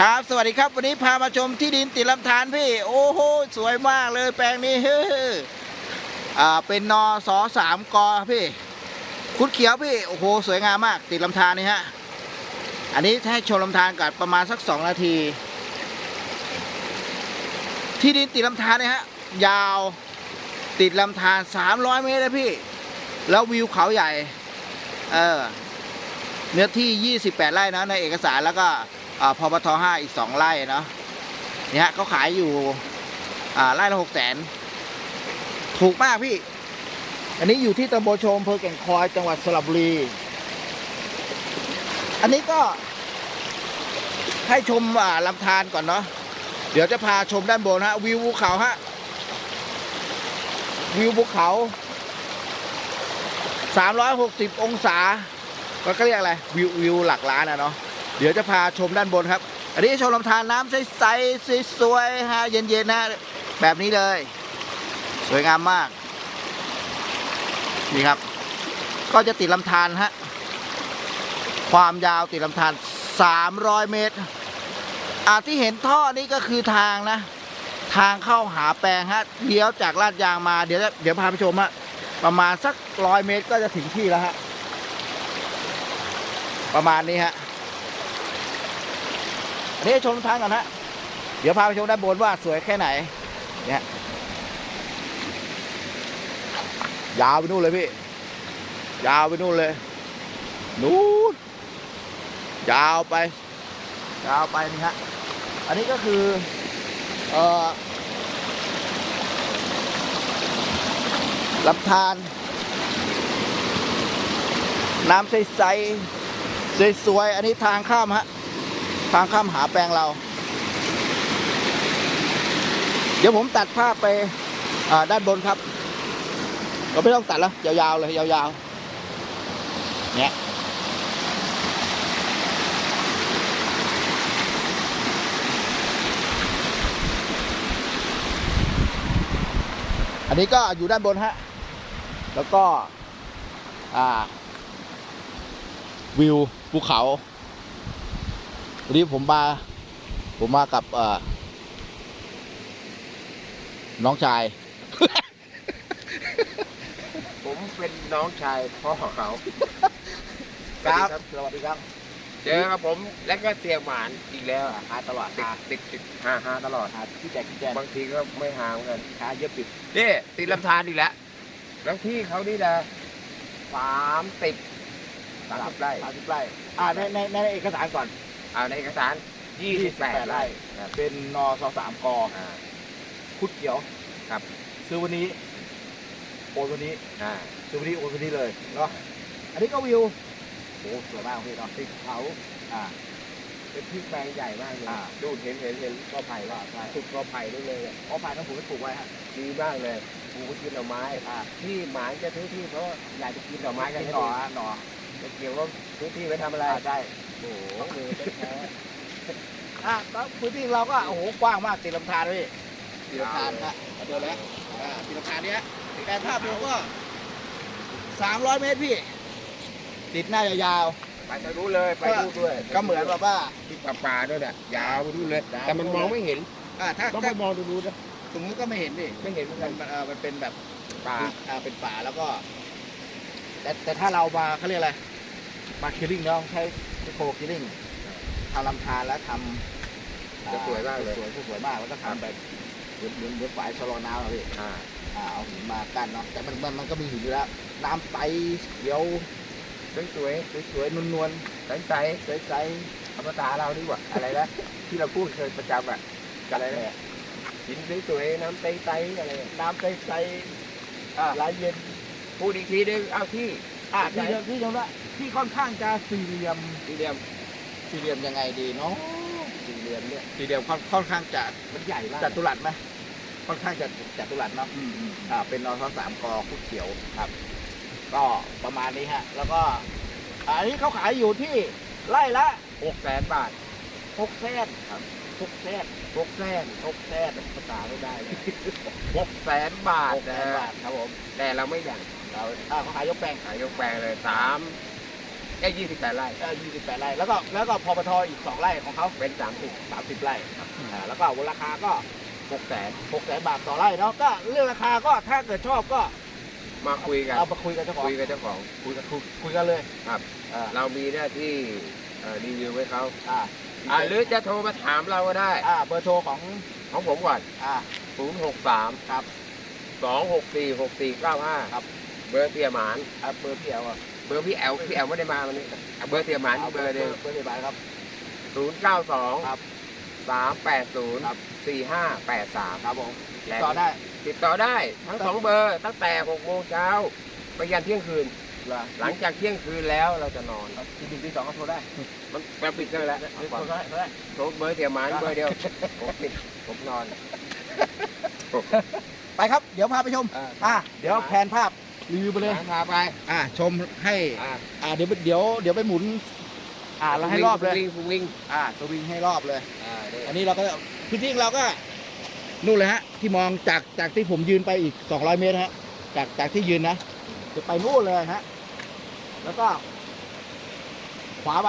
ครับ สวัสดีครับ วันนี้พามาชมที่ดินติดลำธารพี่ โอ้โห สวยมากเลยแปลงนี้เฮ้ออ่า เป็นนอสอสามกอพี่ คุดเขียวพี่ โอ้โห สวยงามมาก ติดลำธารนี่ฮะ อันนี้ให้ชมลำธารกันประมาณสักสองนาที ที่ดินติดลำธารเนี่ยฮะ ยาวติดลำธาร300เมตรเลยพี่ แล้ววิวเขาใหญ่ เออ เนื้อที่28ไร่นะในเอกสารแล้วก็ พปท5อีก2ไร่เนาะเนี่ยเขาขายอยู่อ่าไร่ละ6แสนถูกมากพี่ อันนี้อยู่ที่ตำบลชมอำเภอแก่งคอยจังหวัดสระบุรี อันนี้ก็ให้ชมอ่าลำธารก่อนเนาะเดี๋ยวจะพาชมด้านบนฮะวิวภูเขาฮะวิวภูเขา 360 องศา ก็เรียกอะไรวิววิวหลักล้านอะเนาะ เดี๋ยวจะพาชมด้านบนครับ อันนี้ชมลำธารน้ำใสๆสวยๆฮะเย็นๆนะแบบนี้เลย สวยงามมาก นี่ครับ ก็จะติดลำธารฮะความยาวติดลำธาร300 เมตรอ่าที่เห็นท่อนี้ก็คือทางนะ ทางเข้าหาแปลงฮะเลี้ยวจากลาดยางมาเดี๋ยวเดี๋ยวพาไปชมฮะประมาณสักร้อยเมตรก็จะถึงที่แล้วฮะประมาณนี้ฮะ อันนี้ชมทางก่อนฮะ เดี๋ยวพาไปชมด้านบนว่าสวยแค่ไหน เนี่ย ยาวไปนู่นเลยพี่ ยาวไปนู่นเลย นู่น ยาวไป ยาวไปนี่ฮะ อันนี้ก็คือ เอ่อลำธารน้ำใสๆสวยๆ อันนี้ทางข้ามฮะ ทางข้ามหาแปลงเรา เดี๋ยวผมตัดภาพไปด้านบนครับ เราไม่ต้องตัดแล้ว ยาวๆเลย ยาวๆเนี่ยอันนี้ก็อยู่ด้านบนฮะ แล้วก็ อ่า วิวภูเขา วันนี้ผมมา ผมมากับเอ่อน้องชาย ผมเป็นน้องชายพ่อเขา ครับสวัสดีครับ เจอกับผมแล้วก็เสียหมานอีกแล้วอะหาตลอดติดหาติดติดหาหาตลอดหาที่แจกที่แจกบางทีก็ไม่หาเหมือนกันหาเยอะปิดนี่ติดลำธารอีกแล้วแล้วที่เขานี่นะสามติดสามสิบไร่สามสิบไร่อ่าในในในเอกสารก่อน อ่าในเอกสารยี่สิบแปดไร่ครับ เป็นนอสสามกออ่าคุดเขียวครับ ซื้อวันนี้โอนวันนี้อ่าซื้อวันนี้โอนวันนี้เลยเนาะอันนี้ก็วิวโอ้สวยมากพี่เนาะติดเขาอ่า เป็นที่แปลงใหญ่มากเลยอ่า ดูเห็นเห็นเห็นก็ไผ่ว่าใช่ถูกก็ไผ่ได้เลยอะเพราะพายน้องผมไปปลูกไว้ฮะดีมากเลยปลูกกินหน่อไม้ อ่าที่หมายจะซื้อที่เพราะอยากจะกินหน่อไม้กันหน่อฮะหน่อ จะเกี่ยวว่าซื้อที่ไว้ทำอะไรอ่าได้โอ้โหมือแท้อะแล้วพื้นที่เราก็โอ้โหกว้างมากติดลำธารเลยติดลำธารฮะมาดูแล้วอ่าติดลำธารเนี้ยแต่ภาพรวมก็สามร้อยเมตรพี่ ติดหน้ายาวๆไปทางนู้นเลยไปนู่นด้วยๆก็เหมือนแบบว่า ที่ป่าป่าๆด้วยน่ะยาวไปนู่นเลยยาวแต่มันมองไม่เห็นอ่าถ้าต้องไปถ้ามองดูนู้นนะตรงนู้นก็ไม่เห็นดิไม่เห็นเหมือนมักันนมันเอ่อมันเป็นแบบป่าอ่าเป็นป่าแล้วก็ แต่แต่ถ้าเรามาเขาเรียกอะไร มาคิลลิ่งเนาะใช้โคคิลลิ่งทำลำธารแล้วทำอ่จะสวยมากเลยสวยสวยมากแล้วก็ทำแบบเหมือนเหมือนเหมือนฝายชะลอน้ำอะพี่อ่าอ่าเอาหินมากั้นเนาะแต่มันมันมันก็มีหินอยู่แล้ว น้ำใสเขียวสวยสวยสวยๆนวลๆใสใสๆใสๆธรรมดาเราดีกว่าอะไรนะที่เราพูดเคยประจำอะๆอะไรเนี่ยหินสวยๆน้ำใสใสๆอะไรน้ำใสๆอ่าไหลเย็นพูดอีกทีนึงเอาที่อ่าที่เดิมที่เดิมละ ที่ค่อนข้างจะสี่เหลี่ยม สี่เหลี่ยมสี่เหลี่ยมยังไงดีเนาะสี่เหลี่ยมเนี่ยสี่เหลี่ยมค่อนค่อนข้างจะมันใหญ่มากจัตุรัสไหมค่อนข้างจะจัตุรัสเนาะอ่าเป็นนอทสามกอคุดเขียวครับ ก็ประมาณนี้ฮะ แล้วก็อันนี้เขาขายอยู่ที่ไร่ละหกแสนบาทหกแสนครับหกแสนหกแสนหกแสนภาษาไม่ได้เลยหกแสนบาทหกแสนะนบาทครับผมแต่เราไม่อยากเราอ่าเขาขายยกแปลงขายยกแปลงเลยสาม แค่ยี่สิบแปดไร่เออ28 ไร่ แล้วก็แล้วก็พอปทอีก 2 ไร่ของเขาเป็นสามสิบ30 ไร่อ่าแล้วก็ราคาก็6แสน6แสนบาทต่อไร่เนาะก็เรื่องราคาก็ถ้าเกิดชอบก็มาคุยกัน เอามาคุยกับเจ้าของคุยกับเจ้าของ คุยกันคุยคุยกันเลยครับ อ่าเรามีหน้าที่เอ่อรีวิวให้เขาอ่าอ่าหรือจะโทรมาถามเราก็ได้ อ่าเบอร์โทรของของผมก่อน อ่าศูนย์หกสามครับสองหกสี่หกสี่เก้าห้าครับ เบอร์เตียหมานอ่าเบอร์พี่แอลอะ เบอร์พี่แอลพี่แอลไม่ได้มาวันนี้เอาเบอร์เตียหมานเบอร์เดียวเบอร์เดียวกันครับ ศูนย์เก้าสองครับสามแปดศูนย์ครับ สี่ห้าแปดสามครับผมติดต่อได้ติดต่อได้ทั้งสองเบอร์ตั้งแต่หกโมงเช้าไปยันเที่ยงคืน เหรอหลังจากเที่ยงคืนแล้วเราจะนอนทีหนึ่งทีสองก็โทรได้มันมันปิดกันแล้วโทรได้โทรได้ โทรเบอร์เตียหมานเบอร์เดียวผมปิดผมนอน ไปครับ เดี๋ยวพาไปชม อ่า อ่าเดี๋ยวแผนภาพ รีวิวไปเลย พาไป อ่าชมให้อ่าอ่าเดี๋ยวเดี๋ยวเดี๋ยวไปหมุน อ่าเราให้รอบเลยวิ่งวิ่งอ่าสวิงให้รอบเลย อ่าเนี่ยอันนี้เราก็พื้นที่ของเราก็นู่นเลยฮะ ที่มองจากจากที่ผมยืนไปอีก 200 เมตรฮะ จากจากที่ยืนนะจะไปนู่นเลยฮะ แล้วก็ ขวาไป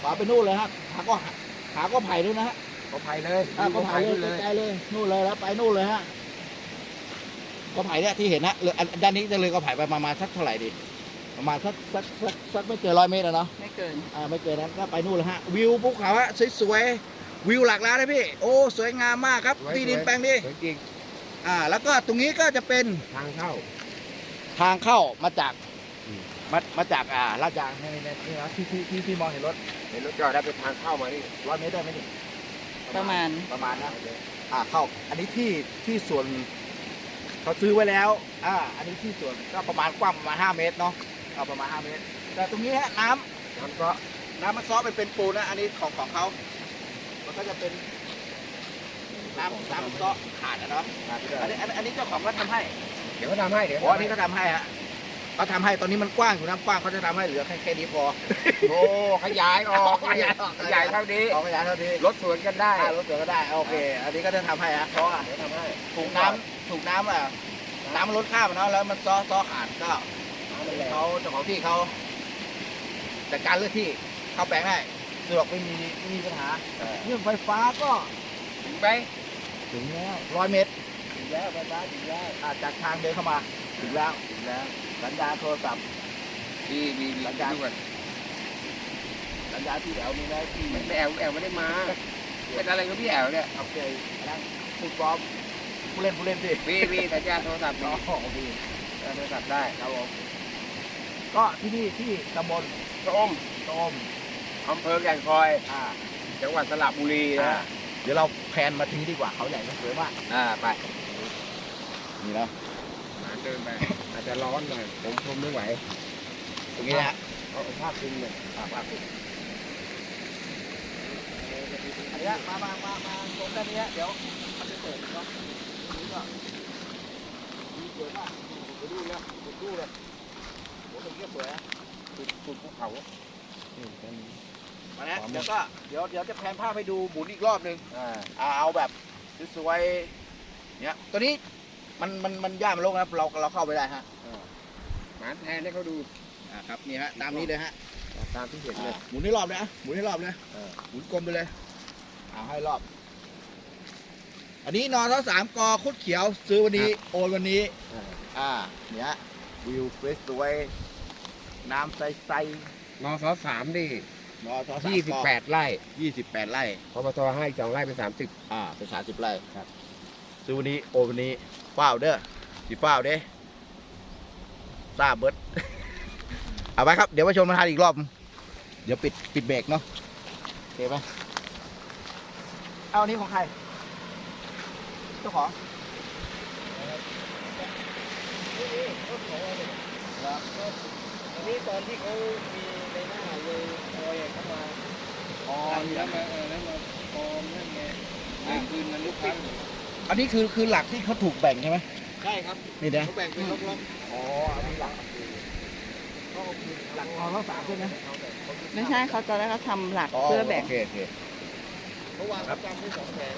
ขวาไปนู่นเลยฮะขาก็ขาก็ไผ่ด้วยนะฮะก็ไผ่เลยอ่าก็ไผ่เลยไกลๆเลยนู่นเลยแล้วไปนู่นเลยฮะ ก็ไผ่เนี่ยที่เห็นนะเลยอันด้านนี้จะเลยก็ไผ่ไปประมาณสักเท่าไหร่ดี ประมาณสักสักสักสักไม่เกินร้อยเมตรอะเนาะไม่เกินอ่าไม่เกินนั้นก็ไปนู่นเลยฮะวิวภูเขาฮะสวยๆวิวหลากหลายเลยพี่ โอ้สวยงามมากครับ ที่ดินแปลงนี้สวยจริงอ่า แล้วก็ตรงนี้ก็จะเป็นทางเข้า ทางเข้ามาจากอืมมามาจากอ่าลาดยางนี่นี่นี่นะที่ที่ที่ที่มองเห็นรถเห็นรถจอดได้เป็นทางเข้ามานี่ร้อยเมตรได้ไหมนี่ประมาณประมาณนะอ่าเข้า อันนี้ที่ที่ส่วน เขาซื้อไว้แล้ว อ่า อันนี้ที่ส่วนก็ประมาณกว้างประมาณห้าเมตรเนาะเอาประมาณห้าเมตร แต่ตรงนี้ฮะน้ำน้ำก็น้ำมันซอเป็นเป็นปูนนะ อันนี้ของของเขา มันก็จะเป็นน้ำน้ำมันซอขาดอะเนาะทางที่อันนี้อันนี้อันนี้เจ้าของก็ทำให้ เดี๋ยวเขาทำให้ เดี๋ยวอ๋ออันนี้ก็ทำให้ฮะ เขาทำให้ตอนนี้มันกว้างอยู่น้ำกว้างเขาจะทำให้เหลือแค่แค่นี้พอโอ้ขยายออกขยายออกขยายเท่านี้ออกขยายเท่านี้รถสวนกันได้อ่ารถเสือก็ได้โอเค อันนี้ก็จะทำให้ฮะเพราะว่าเดี๋ยวทำให้ถูกน้ำถูกน้ำอะน้ำมันลดข้ามอะเนาะแล้วมันซ้อซ้อขาดก็น้ำมันแรงเขาเจ้าของที่เขาจัดการเลือกที่เข้าแปลงได้สะดวกไม่มีไม่มีปัญหาเออเรื่องไฟฟ้าก็ถึงไหมถึงแล้วร้อยเมตรถึงแล้วไฟฟ้าถึงแล้วอ่าจากทางเดินเข้ามา ถึงแล้วถึงแล้ว สัญญาณโทรศัพท์มีมีมีสัญญาณด้วยสัญญาณที่แถวมีนะที่ไม่แอลแอลไม่ได้มาเป็นอะไรกับพี่แอลเนี่ยโอเคนั่นผู้ซ้อมผู้เล่นผู้เล่นสิมีมีสัญญาณโทรศัพท์มีอ๋อโอเคสัญญาณโทรศัพท์ได้ครับผมก็ที่นี่ที่ตำบลส้มต้มอำเภอแก่งคอยอ่าจังหวัดสระบุรีอ่านะเดี๋ยวเราแพลนมาทีนี้ดีกว่าเขาใหญ่มันสวยมากอ่าไปนี่นะมา เดินไปอาจจะร้อนหน่อยผมทนไม่ไหวตรงนี้นะฮะเอาเอาผ้าคลุมเลยอ่ามาสิอันนี้มามามามาตรงด้านนี้เดี๋ยวมันจะเปิดเนาะตรงนี้ก็มีสวยมากไปดูเลยไปดูเลยโอ้ตรงนี้สวยนะสุดสุดภูเขามานะเดี๋ยวก็เดี๋ยวเดี๋ยวจะแพนภาพให้ดูหมุนอีกรอบหนึ่งอ่าอ่าเอาแบบสวยๆเนี่ยตัวนี้ มันมันมันย่ามันโลกนะเราเราเข้าไปได้ฮะหมาแทนให้เขาดูอ่าครับนี่ฮะตามนี้เลยฮะตามที่เห็นเลยอ่าหมุนให้รอบเลยนะหมุนให้รอบเลยเออหมุนกลมไปเลยเอาให้รอบ อันนี้นอนทั้งสามกอคุดเขียว ซื้อวันนี้โอนวันนี้อ่าอ่าเนี่ยวิวสวยๆน้ำใสนอสอสามดิๆนอนทั้งสามยี่สิบแปดไร่ยี่สิบแปดไร่พปทให้อีกสองไร่เป็นสามสิบอ่าเป็นสามสิบไร่ครับซื้อวันนี้โอนวันนี้ ฝ้าวเด้อสีฝ้าวเด้ทราบเบิด เอาไปครับ เดี๋ยวมาชมมาทานอีกรอบ เดี๋ยวปิดปิดเบรกเนาะโอเคไหมเอาอันนี้ของใครเจ้าของอันนี้ตอนที่เขามีในหน้าเลยคอยเข้ามาอ๋อแล้วมาเออแล้วมาปลอมนั่นไงได้คืนมันลูกค้า อันนี้คือคือหลักที่เขาถูกแบ่งใช่ไหมใช่ครับนี่นะเขาแบ่งเป็นล็อกอ๋ออันนี้หลักหลักนอนทั้งสามใช่ไหมไม่ใช่เขาตอนแรกเขาทำหลักอ๋อเพื่อแบ่งโอเคโอเคๆเขาวางประจำที่สองแผง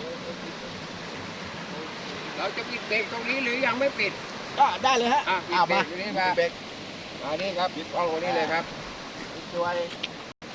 เราจะปิดเบรกตรงนี้หรือยังไม่ปิดก็ได้เลยฮะอะปิดอ่าเบรมากอยู่นี่ปิมาดเบรกอันนี้ครับปิดกล้องตรงนี้เลยครับสวย